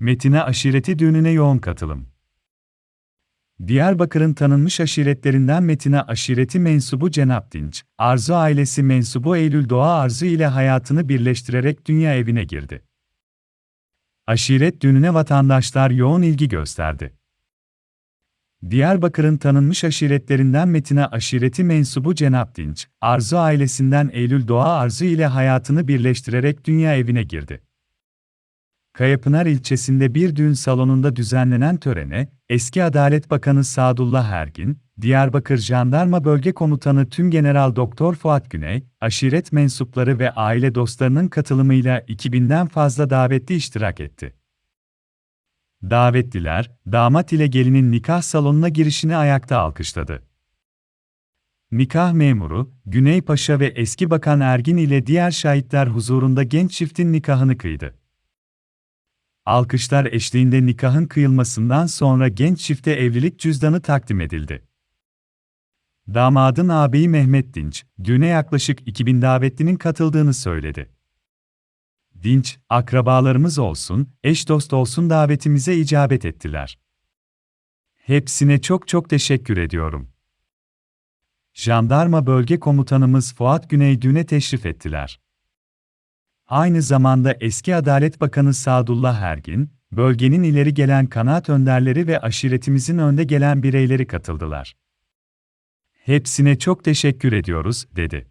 Metin'e aşireti düğününe yoğun katılım. Diyarbakır'ın tanınmış aşiretlerinden Metin'e aşireti mensubu Cenap Dinç, Arzu ailesi mensubu Eylül Doğa Arzu ile hayatını birleştirerek dünya evine girdi. Aşiret düğününe vatandaşlar yoğun ilgi gösterdi. Diyarbakır'ın tanınmış aşiretlerinden Metin'e aşireti mensubu Cenap Dinç, Arzu ailesinden Eylül Doğa Arzu ile hayatını birleştirerek dünya evine girdi. Kayapınar ilçesinde bir düğün salonunda düzenlenen törene, eski Adalet Bakanı Sadullah Ergin, Diyarbakır Jandarma Bölge Komutanı Tümgeneral Doktor Fuat Güney, aşiret mensupları ve aile dostlarının katılımıyla 2000'den fazla davetli iştirak etti. Davetliler, damat ile gelinin nikah salonuna girişini ayakta alkışladı. Nikah memuru, Güney Paşa ve eski bakan Ergin ile diğer şahitler huzurunda genç çiftin nikahını kıydı. Alkışlar eşliğinde nikahın kıyılmasından sonra genç çifte evlilik cüzdanı takdim edildi. Damadın ağabeyi Mehmet Dinç, düğüne yaklaşık 2000 davetlinin katıldığını söyledi. Dinç, akrabalarımız olsun, eş dost olsun davetimize icabet ettiler. Hepsine çok çok teşekkür ediyorum. Jandarma Bölge Komutanımız Fuat Güney düğüne teşrif ettiler. Aynı zamanda eski Adalet Bakanı Sadullah Ergin, bölgenin ileri gelen kanaat önderleri ve aşiretimizin önde gelen bireyleri katıldılar. Hepsine çok teşekkür ediyoruz, dedi.